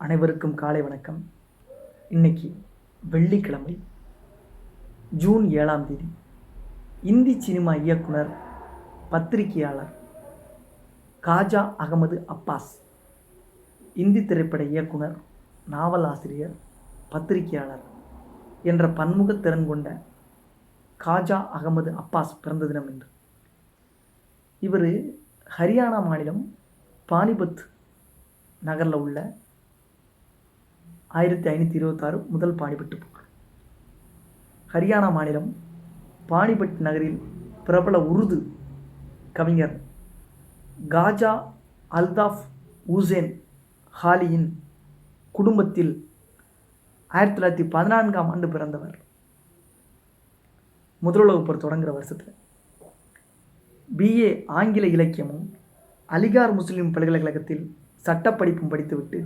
அனைவருக்கும் காலை வணக்கம். இன்னைக்கு வெள்ளிக்கிழமை ஜூன் ஏழாம் தேதி இந்தி சினிமா இயக்குனர் பத்திரிகையாளர் காஜா அகமது அப்பாஸ் இந்தி திரைப்பட இயக்குனர் நாவல் ஆசிரியர் பத்திரிகையாளர் என்ற பன்முகத் திறன் கொண்ட காஜா அகமது அப்பாஸ் பிறந்த தினம் என்று இவர் ஹரியானா மாநிலம் பானிபத் நகரில் உள்ள ஆயிரத்தி ஐநூற்றி இருபத்தாறு முதல் பாணிபட்டு போர் ஹரியானா மாநிலம் பாணிபட் நகரில் பிரபல உருது கவிஞர் காஜா அல்தாஃப் ஊசேன் ஹாலியின் குடும்பத்தில் ஆயிரத்தி தொள்ளாயிரத்தி பதினான்காம் ஆண்டு பிறந்தவர். முதலுலகப் போர் தொடங்குகிற வருஷத்தில் பிஏ ஆங்கில இலக்கியமும் அலிகார் முஸ்லீம் பல்கலைக்கழகத்தில் சட்டப்படிப்பும் படித்துவிட்டு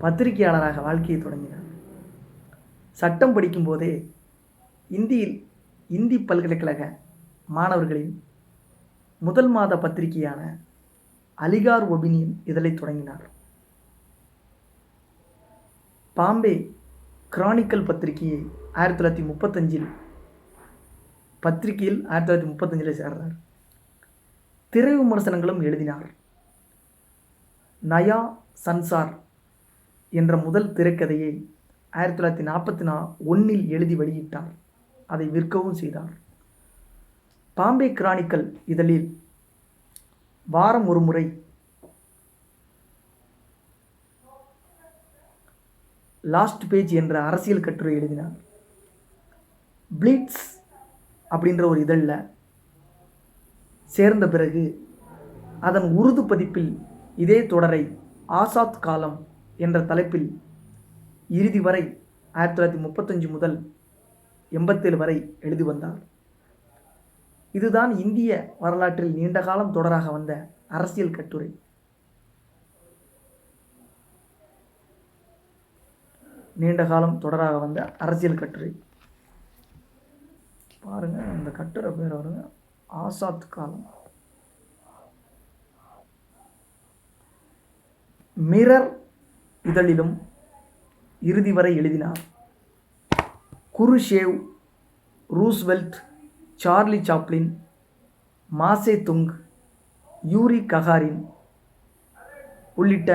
பத்திரிகையாளராக வாழ்க்கையை தொடங்கினார். சட்டம் படிக்கும்போதே இந்தியில் இந்தி பல்கலைக்கழக மாணவர்களின் முதல் மாத பத்திரிகையான அலிகார் ஒபினியன் இதழை தொடங்கினார். பாம்பே கிரானிக்கல் பத்திரிகையை ஆயிரத்தி தொள்ளாயிரத்தி முப்பத்தஞ்சில் பத்திரிகையில் ஆயிரத்தி தொள்ளாயிரத்தி முப்பத்தஞ்சில் சேர்ந்தார். திரை விமர்சனங்களும் எழுதினார். நயா சன்சார் என்ற முதல் திரைக்கதையை ஆயிரத்தி தொள்ளாயிரத்தி நாற்பத்தி நா ஒன்றில் எழுதி வெளியிட்டார். அதை விற்கவும் செய்தார். பாம்பே கிரானிக்கல் இதழில் வாரம் ஒரு முறை லாஸ்ட் பேஜ் என்ற அரசியல் கட்டுரை எழுதினார். ப்ளீட்ஸ் அப்படின்ற ஒரு இதழில் சேர்ந்த பிறகு அதன் உருது பதிப்பில் இதே தொடரை ஆசாத் காலம் என்ற தலைப்பில் இறுதி வரை ஆயிரத்தி தொள்ளாயிரத்தி முப்பத்தஞ்சு முதல் எண்பத்தேழு வரை எழுதி வந்தார். இதுதான் இந்திய வரலாற்றில் நீண்ட காலம் தொடராக வந்த அரசியல் கட்டுரை. நீண்ட காலம் தொடராக வந்த அரசியல் கட்டுரை. பாருங்க அந்த கட்டுரை பேர் வருங்க ஆசாத் காலம். மிரர் இதழிலும் இறுதி வரை எழுதினார். Khrushchev Roosevelt Charlie Chaplin Mao Tse Tung Yuri Gagarin உள்ளிட்ட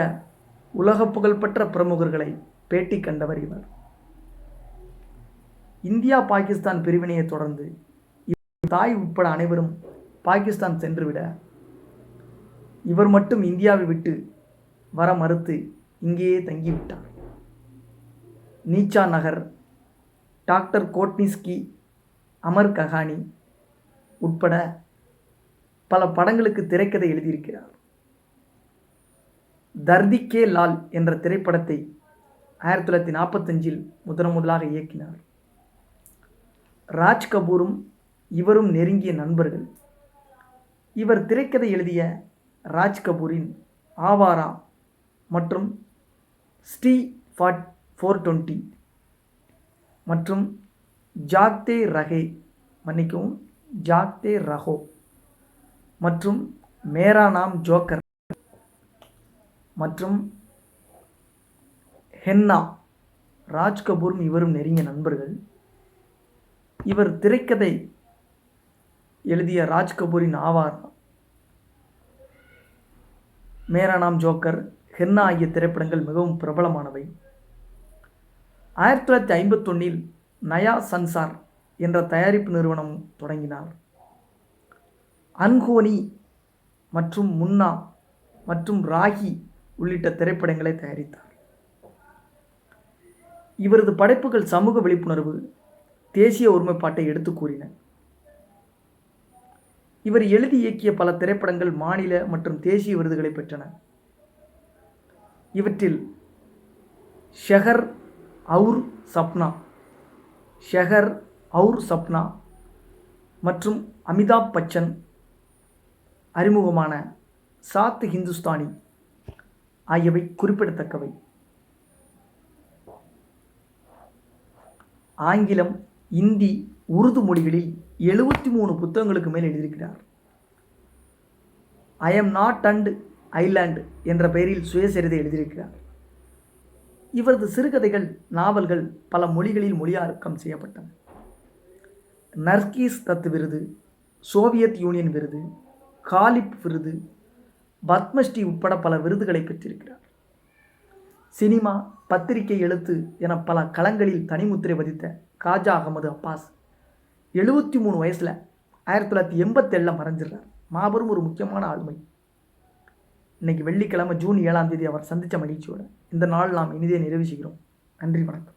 உலக புகழ்பெற்ற பிரமுகர்களை பேட்டி கண்டவர் இவர். இந்தியா பாகிஸ்தான் பிரிவினையை தொடர்ந்து தாய் உட்பட அனைவரும் பாகிஸ்தான் சென்றுவிட இவர் மட்டும் இந்தியாவை விட்டு வர மறுத்து இங்கேயே தங்கிவிட்டார் நீச்சா நகர் டாக்டர் கோட்னிஸ்கி அமர் கஹானி உட்பட பல படங்களுக்கு திரைக்கதை எழுதியிருக்கிறார். தர்தி கே லால் என்ற திரைப்படத்தை ஆயிரத்தி தொள்ளாயிரத்தி நாற்பத்தஞ்சில் முதன் முதலாக இயக்கினார். ராஜ் கபூரும் இவரும் நெருங்கிய நண்பர்கள். இவர் திரைக்கதை எழுதிய ராஜ் கபூரின் ஆவாரா மற்றும் ஸ்ரீ ஃபாட் ஃபோர் டுவெண்ட்டி மற்றும் ஜாக்தே ரஹே மன்னிக்கவும் ஜாக்தே ரஹோ மற்றும் மேரா நாம் ஜோக்கர் மற்றும் ஹென்னா ராஜ் கபூரும் இவரும் நெருங்கிய நண்பர்கள். இவர் திரைக்கதை எழுதிய ராஜ் கபூரின் ஆவார். மேரா நாம் ஜோக்கர் ஹென்னா ஆகிய திரைப்படங்கள் மிகவும் பிரபலமானவை. ஆயிரத்தி தொள்ளாயிரத்தி ஐம்பத்தொன்னில் நயா சன்சார் என்ற தயாரிப்பு நிறுவனம் தொடங்கினார். அன்ஹோனி மற்றும் முன்னா மற்றும் ராகி உள்ளிட்ட திரைப்படங்களை தயாரித்தார். இவரது படைப்புகள் சமூக விழிப்புணர்வு தேசிய ஒருமைப்பாட்டை எடுத்து கூறின. இவர் எழுதி இயக்கிய பல திரைப்படங்கள் மாநில மற்றும் தேசிய விருதுகளை பெற்றன. இவற்றில் ஷெஹர் அவுர் சப்னா ஷெஹர் அவுர் சப்னா மற்றும் அமிதாப் பச்சன் அறிமுகமான சாத் ஹிந்துஸ்தானி ஆகியவை குறிப்பிடத்தக்கவை. ஆங்கிலம் இந்தி உருது மொழிகளில் எழுபத்தி மூணு புத்தகங்களுக்கு மேல் எழுதியிருக்கிறார். I am not and island என்ற பெயரில் சுயசரிதை எழுதியிருக்கிறார். இவரது சிறுகதைகள் நாவல்கள் பல மொழிகளில் மொழியாக்கம் செய்யப்பட்டன. நர்கீஸ் தத் விருது சோவியத் யூனியன் விருது காலிப் விருது பத்மஸ்ரீ உட்பட பல விருதுகளை பெற்றிருக்கிறார். சினிமா பத்திரிகை எழுத்து என பல களங்களில் தனிமுத்திரை பதித்த காஜா அகமது அப்பாஸ் எழுபத்தி மூணு வயசில் ஆயிரத்தி தொள்ளாயிரத்தி எண்பத்தேழில் மறைஞ்சிடுறார். மாபெரும் ஒரு முக்கியமான ஆளுமை. இன்னைக்கு வெள்ளிக்கிழமை ஜூன் ஏழாம் தேதி அவர் சந்தித்த மகிழ்ச்சியோடு இந்த நாள் நாம் இனிதே நிறைவு செய்கிறோம். நன்றி வணக்கம்.